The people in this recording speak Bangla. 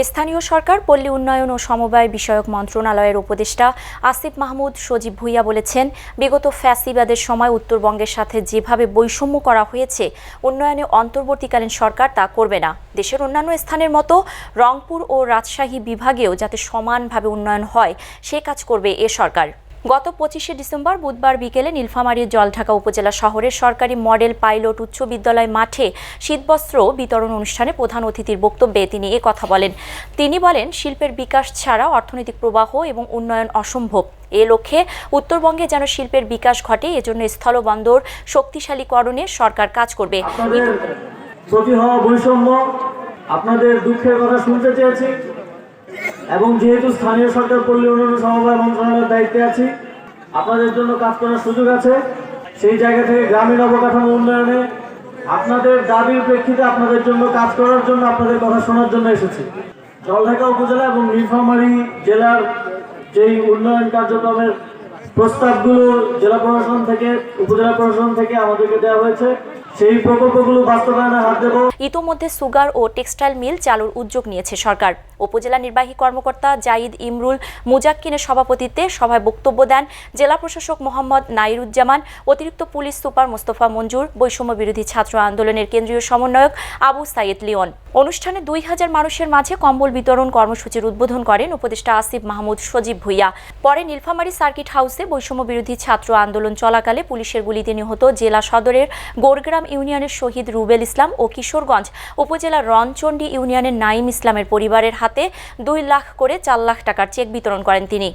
স্থানীয় সরকার, পল্লী উন্নয়ন ও সমবায় বিষয়ক মন্ত্রণালয়ের উপদেষ্টা আসিফ মাহমুদ সজীব ভুইয়া বলেছেন, বিগত ফ্যাসিবাদের সময় উত্তরবঙ্গের সাথে যেভাবে বৈষম্য করা হয়েছে, উন্নয়নে অন্তর্বর্তীকালীন সরকার তা করবে না। দেশের অন্যান্য স্থানের মতো রংপুর ও রাজশাহী বিভাগেও যাতে সমানভাবে উন্নয়ন হয়, সে কাজ করবে এ সরকার। গত পঁচিশে ডিসেম্বর বুধবার বিকেলে নীলফামারীর জলঢাকা উপজেলা শহরের সরকারি মডেল পাইলট উচ্চ বিদ্যালয় মাঠে শীতবস্ত্র বিতরণ অনুষ্ঠানে প্রধান অতিথির বক্তব্যে তিনি এ কথা বলেন। তিনি বলেন, শিল্পের বিকাশ ছাড়া অর্থনৈতিক প্রবাহ এবং উন্নয়ন অসম্ভব। এ লক্ষ্যে উত্তরবঙ্গে যেন শিল্পের বিকাশ ঘটে, এজন্য স্থলবন্দর শক্তিশালীকরণে সরকার কাজ করবে। আপনাদের দুঃখের কথা শুনতে চেয়েছি। এবং যেহেতু স্থানীয় সরকার পল্লী উন্নয়ন সমবায় মন্ত্রণালয়ের দায়িত্বে আছি, আপনাদের জন্য কাজ করার সুযোগ আছে। সেই জায়গা থেকে গ্রামীণ অবকাঠামো উন্নয়নে আপনাদের দাবির প্রেক্ষিতে আপনাদের জন্য কাজ করার জন্য আপনাদের কথা শোনার জন্য এসেছি। জলঢাকা উপজেলা এবং নীলফামারী জেলার যেই উন্নয়ন কার্যক্রমের প্রস্তাবগুলো জেলা প্রশাসন থেকে, উপজেলা প্রশাসন থেকে আমাদেরকে দেওয়া হয়েছে। সেই প্রকল্পগুলো বাস্তবায়নে হাত দেবো। ইতোমধ্যে সুগার ও টেক্সটাইল মিল চালুর উদ্যোগ নিয়েছে সরকার। উপজেলা নির্বাহী কর্মকর্তা জাইদ ইমরুল মুজাক্কিনের সভাপতিত্বে সভায় বক্তব্য দেন জেলা প্রশাসক মোহাম্মদ নাইরুজ্জামান, অতিরিক্ত পুলিশ সুপার মোস্তফা মঞ্জুর, বৈষম্য বিরোধী ছাত্র আন্দোলনের কেন্দ্রীয় সমন্বয়ক আবু সাইদ লিওন। অনুষ্ঠানে দুই হাজার মানুষের মাঝে কম্বল বিতরণ কর্মসূচির উদ্বোধন করেন উপদেষ্টা আসিফ মাহমুদ সজীব ভুইয়া। পরে নীলফামারী সার্কিট হাউসে বৈষম্য বিরোধী ছাত্র আন্দোলন চলাকালে পুলিশের গুলিতে নিহত জেলা সদরের গোরগ্রাম ইউনিয়নের শহীদ রুবেল ইসলাম ও কিশোরগঞ্জ উপজেলার রনচণ্ডী ইউনিয়নের নাইম ইসলামের পরিবারের হাতে দুই লাখ করে চার লাখ টাকার চেক বিতরণ করেন তিনি।